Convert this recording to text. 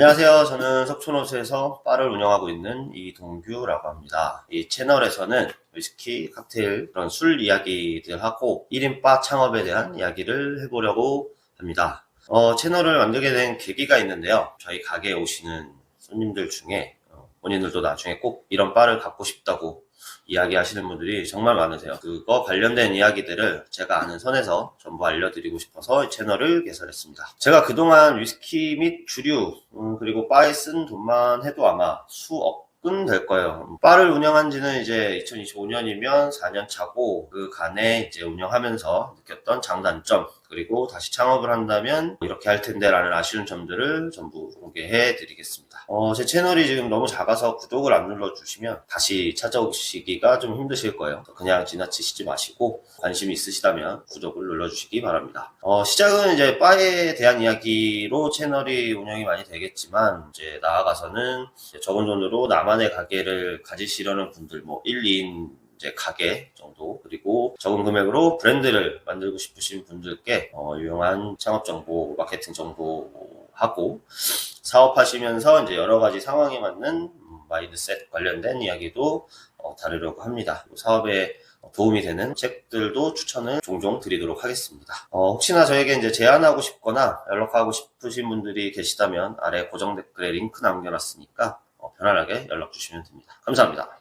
안녕하세요. 저는 석촌호수에서 바를 운영하고 있는 이동규라고 합니다. 이 채널에서는 위스키, 칵테일, 그런 술 이야기들하고 1인 바 창업에 대한 이야기를 해보려고 합니다. 어, 채널을 만들게 된 계기가 있는데요. 저희 가게에 오시는 손님들 중에 어, 본인들도 나중에 꼭 이런 바를 갖고 싶다고 이야기하시는 분들이 정말 많으세요. 그거 관련된 이야기들을 제가 아는 선에서 전부 알려드리고 싶어서 이 채널을 개설했습니다. 제가 그동안 위스키 및 주류 음, 그리고 바에 쓴 돈만 해도 아마 수억은 될 거예요. 바를 운영한 지는 이제 2025년이면 4년 차고 그 간에 이제 운영하면서 느꼈던 장단점 그리고 다시 창업을 한다면 이렇게 할 텐데 라는 아쉬운 점들을 전부 공개해 드리겠습니다. 어, 제 채널이 지금 너무 작아서 구독을 안 눌러주시면 다시 찾아오시기가 좀 힘드실 거예요. 그냥 지나치시지 마시고 관심 있으시다면 구독을 눌러주시기 바랍니다. 어, 시작은 이제 바에 대한 이야기로 채널이 운영이 많이 되겠지만 이제 나아가서는 이제 적은 돈으로 나만의 가게를 가지시려는 분들 뭐 1, 2인 이제 가게 정도 그리고 적은 금액으로 브랜드를 만들고 싶으신 분들께 어, 유용한 창업 정보, 마케팅 정보 하고 사업하시면서 이제 여러 가지 상황에 맞는 음, 마인드셋 관련된 이야기도 어, 다루려고 합니다. 사업에 도움이 되는 책들도 추천을 종종 드리도록 하겠습니다. 어, 혹시나 저에게 이제 제안하고 싶거나 연락하고 싶으신 분들이 계시다면 아래 고정 댓글에 링크 남겨놨으니까 어, 편안하게 연락 주시면 됩니다. 감사합니다.